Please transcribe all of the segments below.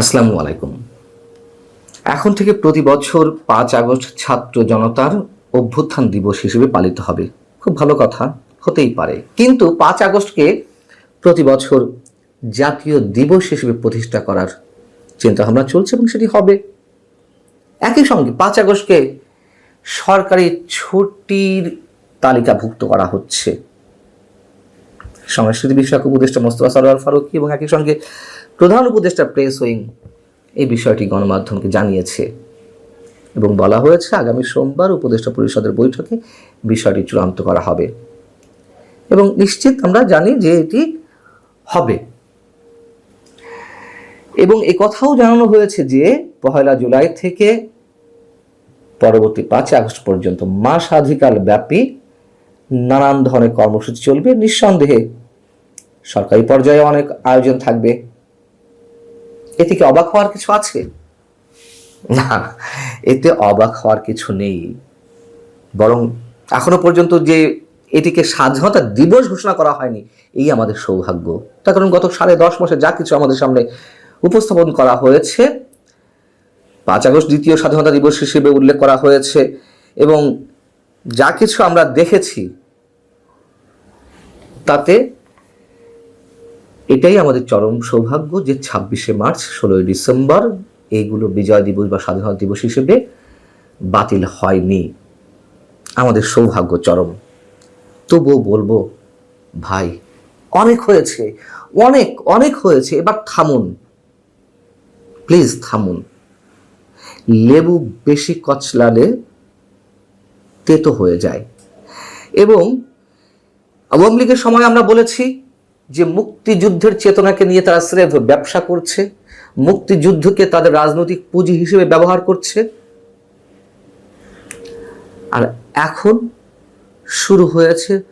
আসসালামু আলাইকুম। এখন থেকে প্রতি বছর পাঁচ আগস্ট ছাত্র জনতার অভ্যুত্থান দিবস হিসেবে পালিত হবে। খুব ভালো কথা, হতেই পারে। কিন্তু পাঁচ আগস্টকে প্রতি বছর জাতীয় দিবস হিসেবে প্রতিষ্ঠা করার চিন্তাভাবনা চলছে এবং সেটি হবে। একই সঙ্গে পাঁচ আগস্টকে সরকারি ছুটির তালিকাভুক্ত করা হচ্ছে। সংস্কৃতি বিষয়ক উপদেষ্টা মোস্তফা সরোয়ার ফারুকি এবং একই সঙ্গে প্রধান উপদেষ্টা প্রেস উইং এই বিষয়টি গণমাধ্যমকে জানিয়েছে। এবং বলা হয়েছে, আগামী সোমবার উপদেষ্টা পরিষদের বৈঠকে বিষয়টি চূড়ান্ত করা হবে। এবং নিশ্চিত আমরা জানি যে এটি হবে। এবং এ কথাও জানানো হয়েছে যে, পহেলা জুলাই থেকে পরবর্তী পাঁচ আগস্ট পর্যন্ত মাসাধিকাল ব্যাপী নানান ধরনের কর্মসূচি চলবে, নিঃসন্দেহে সরকারি পর্যায়ে অনেক আয়োজন থাকবে। এতে কি অবাক হওয়ার কিছু আছে? না, এতে অবাক হওয়ার কিছু নেই। বরং এখনও পর্যন্ত যে এটিকে স্বাধীনতা দিবস ঘোষণা করা হয়নি, এই আমাদের সৌভাগ্য। তার কারণ গত সাড়ে দশ মাসে যা কিছু আমাদের সামনে উপস্থাপন করা হয়েছে, পাঁচ আগস্ট দ্বিতীয় স্বাধীনতা দিবস হিসেবে উল্লেখ করা হয়েছে এবং যা কিছু আমরা দেখেছি, তাতে এটাই আমাদের চরম সৌভাগ্য যে ছাব্বিশে মার্চ, ষোলোই ডিসেম্বর এইগুলো বিজয় দিবস বা স্বাধীনতা দিবস হিসেবে বাতিল হয়নি। আমাদের সৌভাগ্য চরম। তবুও বলব, ভাই, অনেক হয়েছে, অনেক অনেক হয়েছে, এবার থামুন। প্লিজ থামুন। লেবু বেশি কচলালে তেতো হয়ে যায়। এবং আওয়ামী লীগের সময় আমরা বলেছি যে মুক্তিযুদ্ধের চেতনাকে নিয়ে তারা স্রেফ ব্যবসা করছে, মুক্তিযুদ্ধকে তাদের রাজনৈতিক পুঁজি হিসেবে ব্যবহার করছে। আর এখন শুরু হয়েছে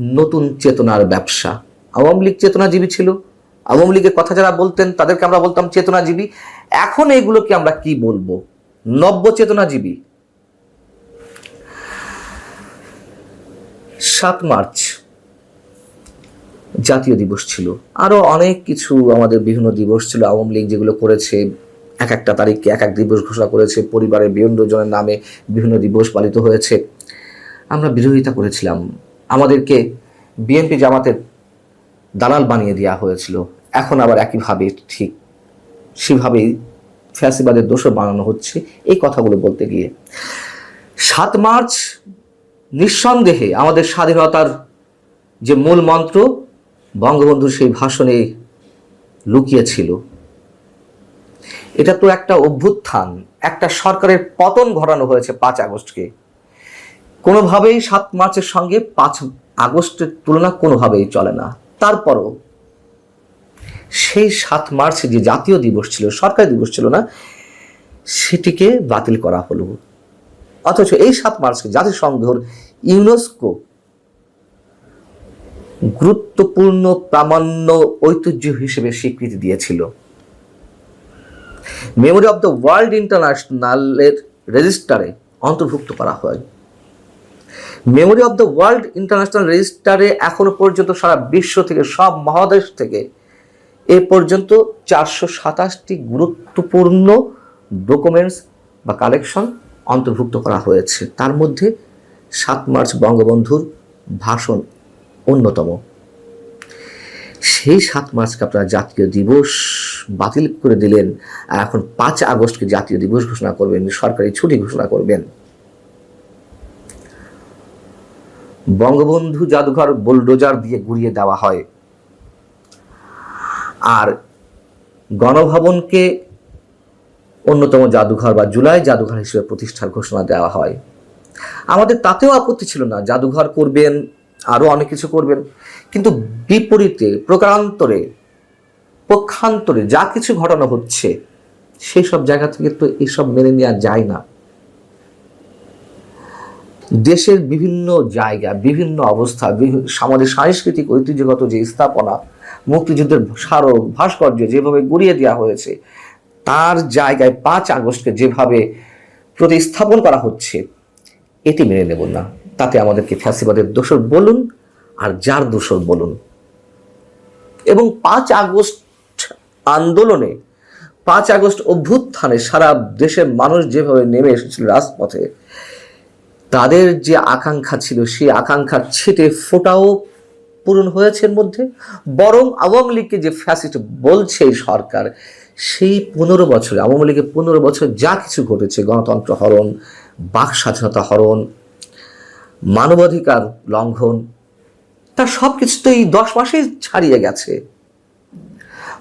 নতুন চেতনার ব্যবসা। আওয়ামী লীগ চেতনাজীবী ছিল। আওয়ামী লীগের কথা যারা বলতেন, তাদেরকে আমরা বলতাম চেতনাজীবী। এখন এইগুলোকে আমরা কি বলব? নব্য চেতনাজীবী। সাত মার্চ জাতীয় দিবস ছিল। আরও অনেক কিছু আমাদের বিভিন্ন দিবস ছিল। আওয়ামী লীগ যেগুলো করেছে, এক একটা তারিখকে এক এক দিবস ঘোষণা করেছে। পরিবারের বিভিন্ন জনের নামে বিভিন্ন দিবস পালিত হয়েছে। আমরা বিরোধিতা করেছিলাম। আমাদেরকে বিএনপি জামাতের দালাল বানিয়ে দেওয়া হয়েছিল। এখন আবার একইভাবে ঠিক সেভাবেই ফ্যাসিবাদের দোষও বানানো হচ্ছে। এই কথাগুলো বলতে গিয়ে সাত মার্চ নিঃসন্দেহে আমাদের স্বাধীনতার যে মূল মন্ত্র বঙ্গবন্ধুর সেই ভাষণে লুকিয়েছিল। এটা তো একটা অভ্যুত্থান, একটা সরকারের পতন ঘটানো হয়েছে পাঁচ আগস্টকে। কোনোভাবেই সাত মার্চের সঙ্গে পাঁচ আগস্টের তুলনা কোনোভাবেই চলে না। তারপরও সেই সাত মার্চ যে জাতীয় দিবস ছিল, সরকারি দিবস ছিল না, সেটিকে বাতিল করা হলো। অথচ এই সাত মার্চকে জাতিসংঘর ইউনেস্কো গুরুত্বপূর্ণ, প্রামাণ্য, ঐতিহ্য হিসেবে স্বীকৃতি দিয়েছিল। মেমোরি অব দ্য ওয়ার্ল্ড ইন্টারন্যাশনালের রেজিস্টারে অন্তর্ভুক্ত করা হয়। Memory of the World International রেজিস্টারে এখনও পর্যন্ত সারা বিশ্ব থেকে, সব মহাদেশ থেকে এ পর্যন্ত চারশো সাতাশটি গুরুত্বপূর্ণ ডকুমেন্টস বা কালেকশন অন্তর্ভুক্ত করা হয়েছে। তার মধ্যে সাত মার্চ বঙ্গবন্ধুর ভাষণ অন্যতম। সেই সাত মার্চকে আপনারা জাতীয় দিবস বাতিল করে দিলেন। আর এখন পাঁচ আগস্টকে জাতীয় দিবস ঘোষণা করবেন, সরকারি ছুটি ঘোষণা করবেন। বঙ্গবন্ধু জাদুঘর বোলডোজার দিয়ে গুড়িয়ে দেওয়া হয়। আর গণভবনকে অন্যতম জাদুঘর বা জুলাই জাদুঘর হিসেবে প্রতিষ্ঠার ঘোষণা দেওয়া হয়। আমাদের তাতেও আপত্তি ছিল না, জাদুঘর করবেন আরও অনেক কিছু করবেন। কিন্তু বিপরীতে, প্রকারান্তরে, পক্ষান্তরে যা কিছু ঘটানো হচ্ছে, সেই সব জায়গা থেকে তো এসব মেনে নেওয়া যায় না। দেশের বিভিন্ন জায়গা, বিভিন্ন অবস্থা আমাদের সাংস্কৃতিক ঐতিহ্যগত যে স্থাপনা, মুক্তিযুদ্ধের স্মারক ভাস্কর্য যেভাবে গড়িয়ে দেওয়া হয়েছে তার জায়গায় পাঁচ আগস্টকে যেভাবে প্রতিস্থাপন করা হচ্ছে, এটি মেনে নেব না। তাতে আমাদেরকে ফ্যাসিবাদের দোষর বলুন আর যার দোষর বলুন। এবং পাঁচ আগস্ট আন্দোলনে, পাঁচ আগস্ট অভ্যুত্থানে সারা দেশের মানুষ যেভাবে নেমে এসেছিল রাজপথে, তাদের যে আকাঙ্ক্ষা ছিল, সেই আকাঙ্ক্ষা ছেটে ফোটাও পূরণ হয়েছে মধ্যে। বরং আওয়ামী লীগকে যে ফ্যাসিস্ট বলছে সরকার সেই পনেরো বছরে, আওয়ামী লীগের পনেরো বছর যা কিছু ঘটেছে, গণতন্ত্র হরণ, বাক স্বাধীনতা হরণ, মানবাধিকার লঙ্ঘন তার সব কিছু তো এই দশ মাসেই ছাড়িয়ে গেছে।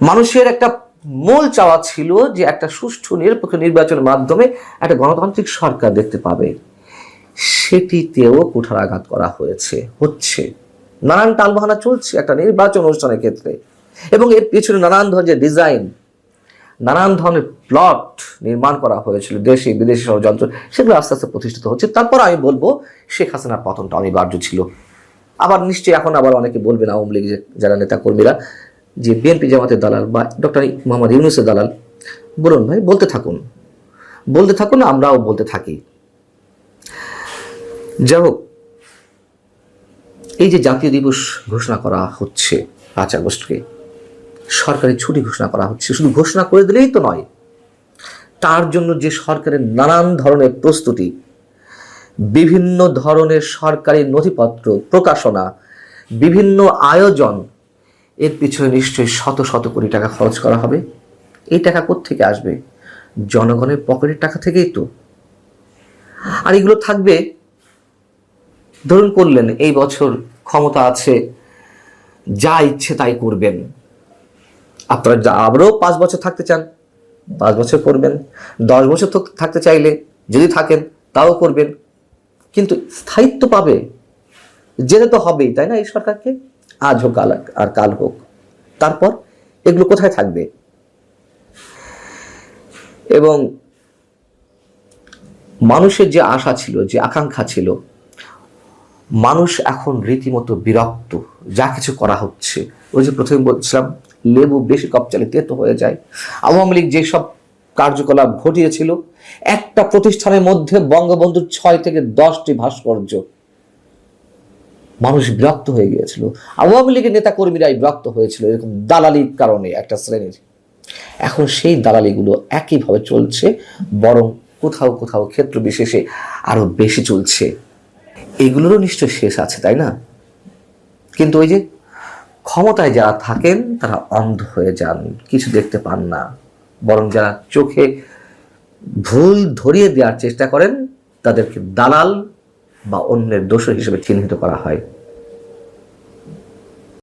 মানুষের একটা মূল চাওয়া ছিল যে একটা সুষ্ঠু, নিরপেক্ষ নির্বাচনের মাধ্যমে একটা গণতান্ত্রিক সরকার দেখতে পাবে। সেটিতেও কুঠারাঘাত করা হয়েছে, হচ্ছে। নানান টালবাহানা চলছে একটা নির্বাচন অনুষ্ঠানের ক্ষেত্রে। এবং এর পেছনে নানান ধরনের ডিজাইন নানান ধরনের প্লট নির্মাণ করা হয়েছিল, দেশে, বিদেশি ষড়যন্ত্র, সেগুলো আস্তে আস্তে প্রতিষ্ঠিত হচ্ছে। তারপর আমি বলব, শেখ হাসিনার পতনটা অনিবার্য ছিল। আবার নিশ্চয়ই এখন আবার অনেকে বলবেন আওয়ামী লীগ যারা নেতা কর্মীরা যে বিএনপি জামাতের দালাল বা ডক্টর মোহাম্মদ ইউনুসের দালাল, বলুন ভাই, বলতে থাকুন। বলতে থাকুন, আমরাও বলতে থাকি। যাই হোক, এই যে জাতীয় দিবস ঘোষণা করা হচ্ছে পাঁচ আগস্টকে সরকারি ছুটি ঘোষণা করা হচ্ছে। শুধু ঘোষণা করে দিলেই তো নয়, তার জন্য যে সরকারের নানান ধরনের প্রস্তুতি, বিভিন্ন ধরনের সরকারি নথিপত্র, প্রকাশনা, বিভিন্ন আয়োজন, এর পিছনে নিশ্চয়ই শত শত কোটি টাকা খরচ করা হবে। এই টাকা থেকে আসবে? জনগণের পকেটের টাকা থেকেই তো। আর এগুলো থাকবে, ধরুন করলেন, এই বছর ক্ষমতা আছে, যা ইচ্ছে তাই করবেন। আপনারা আবারও পাঁচ বছর থাকতে চান, পাঁচ বছর করবেন। দশ বছর থাকতে চাইলে যদি থাকেন, তাও করবেন। কিন্তু স্থায়িত্ব পাবে। যেতে তো হবেই, তাই না এই সরকারকে? আজ হোক, কাল আর কাল হোক। তারপর এগুলো কোথায় থাকবে? এবং মানুষের যে আশা ছিল, যে আকাঙ্ক্ষা ছিল, মানুষ এখন রীতিমতো বিরক্ত। যা কিছু করা হচ্ছে। ওই যে প্রথমে বলছিলাম লেবু বেশি কপ চালে তেতো হয়ে যায়। আওয়ামী লীগ যেসব কার্যকলাপ ঘটিয়েছিল, একটা প্রতিষ্ঠানের মধ্যে বঙ্গবন্ধুর ছয় থেকে দশটি ভাস্কর্য মানুষ বিরক্ত হয়ে গিয়েছিল। আওয়ামী লীগের নেতা কর্মীরাই বিরক্ত হয়েছিল এরকম দালালির কারণে একটা শ্রেণির। এখন সেই দালালিগুলো একইভাবে চলছে, বরং কোথাও কোথাও ক্ষেত্র বিশেষে আরও বেশি চলছে। এগুলোরও নিশ্চয় শেষ আছে, তাই না? কিন্তু ওই যে ক্ষমতায় যারা থাকেন, তারা অন্ধ হয়ে যান, কিছু দেখতে পান না। বরং যারা চোখে ভুল ধরিয়ে দেওয়ার চেষ্টা করেন, তাদেরকে দালাল বা অন্যের দোষ হিসেবে চিহ্নিত করা হয়।